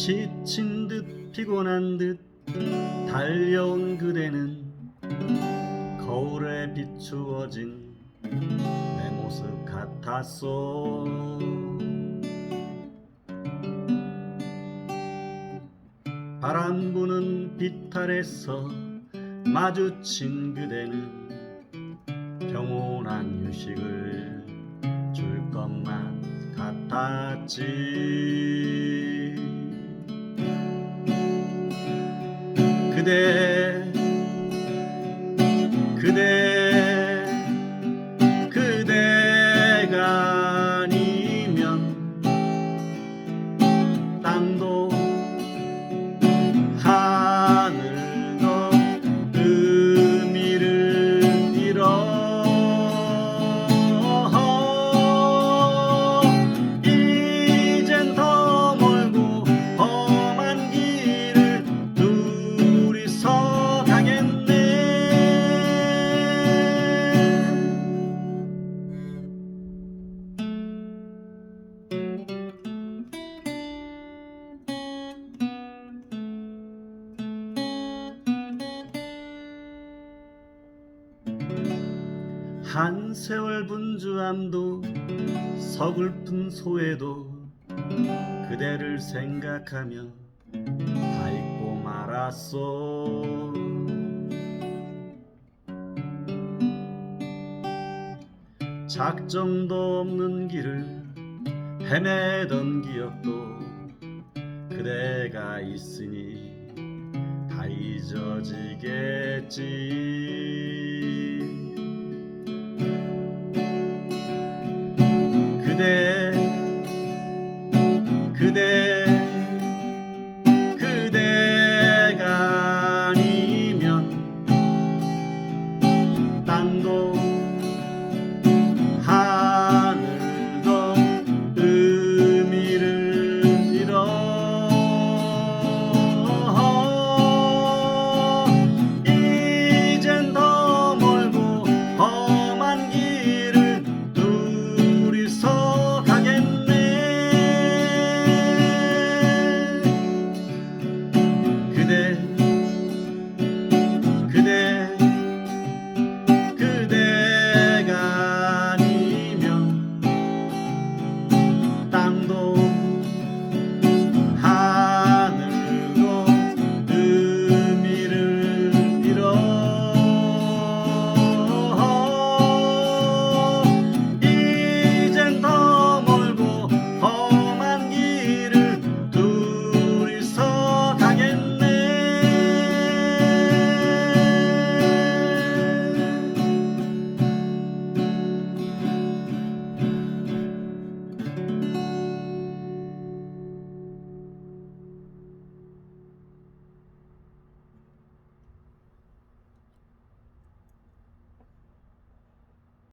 지친 듯 피곤한 듯 달려온 그대는 거울에 비추어진 내 모습 같았소. 바람 부는 비탈에서 마주친 그대는 평온한 휴식을 줄 것만 같았지 그대 한 세월 분주함도 서글픈 소외도 그대를 생각하며 다 잊고 말았소. 작정도 없는 길을 헤매던 기억도 그대가 있으니 다 잊어지겠지